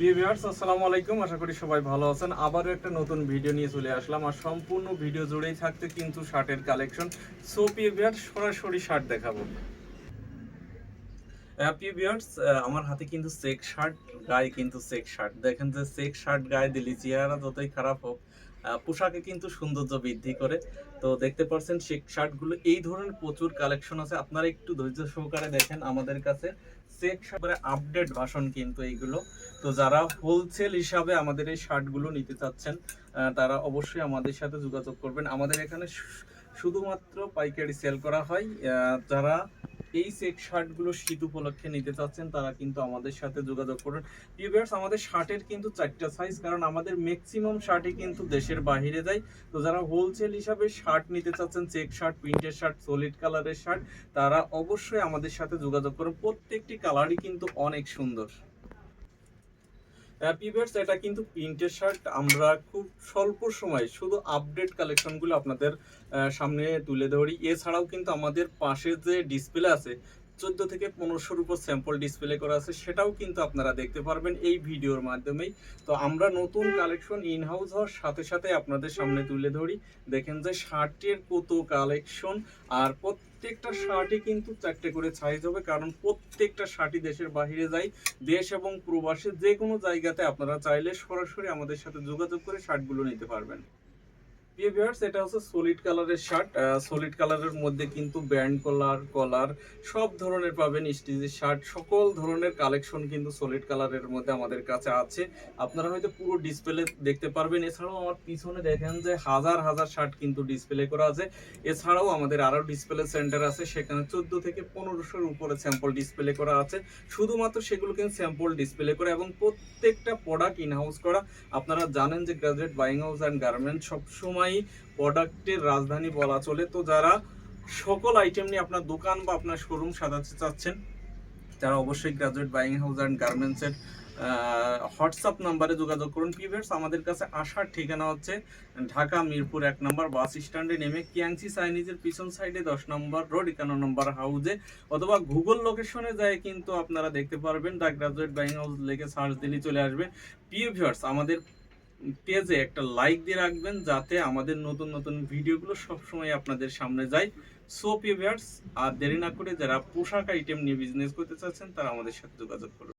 Viewers, আসসালামু আলাইকুম। আশা করি সবাই ভালো আছেন। আবারও একটা নতুন ভিডিও নিয়ে চলে আসলাম। আর সম্পূর্ণ ভিডিও জুড়েই থাকতে কিন্তু শার্টের কালেকশন। সো সরাসরি শার্ট দেখাবো। ভিউয়ার্স আমার হাতে কিন্তু চেক শার্ট, গায়ে কিন্তু চেক শার্ট। দেখেন যে চেক শার্ট, গায়ে দিলি চেহারা যতই খারাপ হোক পোশাকে কিন্তু সৌন্দর্য বৃদ্ধি করে। তো দেখতে পাচ্ছেন চেক শার্টগুলো, এই ধরনের প্রচুর কালেকশন আছে। আপনারা একটু ধৈর্য সহকারে দেখেন আমাদের কাছে। চেক শার্টের আপডেট ভাষণ কিন্তু এইগুলো। তো যারা হোলসেল হিসাবে আমাদের এই শার্টগুলো নিতে চাচ্ছেন তারা অবশ্যই আমাদের সাথে যোগাযোগ করবেন। আমাদের এখানে শুধুমাত্র পাইকারি সেল করা হয়। যারা এই চেক শার্টগুলো শীত উপলক্ষে নিতে চাচ্ছেন, তারা কিন্তু আমাদের সাথে যোগাযোগ করুন। ভিউয়ার্স আমাদের শার্টের কিন্তু চারটা সাইজ কারণ আমাদের ম্যাক্সিমাম শার্টই কিন্তু দেশের বাইরে যায়। তো যারা হোলসেল হিসাবে শার্ট নিতে চাচ্ছেন চেক শার্ট প্রিন্টের শার্ট সলিড কালারের শার্ট তারা অবশ্যই আমাদের সাথে যোগাযোগ করুন। প্রত্যেকটি কালারই কিন্তু অনেক সুন্দর। পিভার্স এটা কিন্তু প্রিন্টের শার্ট আমরা খুব স্বল্প সময় শুধু আপডেট কালেকশনগুলো আপনাদের সামনে তুলে ধরি। এছাড়াও কিন্তু আমাদের পাশে যে ডিসপ্লে আছে চোদ্দ থেকে পনেরোশোর উপর স্যাম্পল ডিসপ্লে করা আছে, সেটাও কিন্তু আপনারা দেখতে পারবেন এই ভিডিওর মাধ্যমেই। তো আমরা নতুন কালেকশন ইন হাউস হওয়ার সাথে সাথে আপনাদের সামনে তুলে ধরি। দেখেন যে শার্টের কত কালেকশন আর প্রত্যেকটা শার্টই কিন্তু চারটে করে সাইজ হবে, কারণ প্রত্যেকটা শার্টই দেশের বাইরে যায়, দেশ এবং প্রবাসে যে কোনো জায়গাতে আপনারা চাইলে সরাসরি আমাদের সাথে যোগাযোগ করে শার্টগুলো নিতে পারবেন। ভিউয়ার্স এটা হচ্ছে সলিড কালারের শার্ট সলিড কালারের মধ্যে কিন্তু ব্যান্ড কলার কলার সব ধরনের পাবেন স্টিচের শার্ট সকল ধরনের কালেকশন কিন্তু সলিড কালারের মধ্যে আমাদের কাছে আছে। আপনারা হয়তো পুরো ডিসপ্লে দেখতে পারবেন। এছাড়াও আমার পিছনে দেখেন যে হাজার হাজার শার্ট কিন্তু ডিসপ্লে করা আছে। এছাড়াও আমাদের আরও ডিসপ্লে সেন্টার আছে, সেখানে চোদ্দ থেকে পনেরোশোর উপরে স্যাম্পল ডিসপ্লে করা আছে। শুধুমাত্র সেগুলো কিন্তু স্যাম্পল ডিসপ্লে করা এবং প্রত্যেকটা প্রোডাক্ট ইনহাউস করা। আপনারা জানেন যে graduate buying house and garment সবসময় প্রোডাক্টের রাজধানী বলা চলে। তো যারা সকল আইটেম নিয়ে আপনার দোকান বা আপনার শোরুম সাজাতে চাচ্ছেন, তারা অবশ্যই গ্রাজুয়েট বাইং হাউস অ্যান্ড গার্মেন্টসের হোয়াটসঅ্যাপ নাম্বারে যোগাযোগ করুন। পিভার্স আমাদের কাছে আসার ঠিকানা হচ্ছে ঢাকা মিরপুর এক নম্বর বাস স্ট্যান্ডে নেমে কিয়াংসি চাইনিজের পিছন সাইডে দশ নম্বর রোড একান্ন নম্বর হাউজে অথবা গুগল লোকেশনে যায় কিন্তু আপনারা দেখতে পারবেন। দ্য গ্রাজুয়েট বাইং হাউস লেগে সার্চ দিলেই চলে আসবে। ভিউয়ার্স আমাদের পেজে একটা লাইক দিয়ে রাখবেন যাতে আমাদের নতুন নতুন ভিডিওগুলো সবসময় আপনাদের সামনে যায়। সো ভিউয়ার্স আর দেরি না করে যারা পোশাক আইটেম নিয়ে বিজনেস করতে চাচ্ছেন, তারা আমাদের সাথে যোগাযোগ করুন।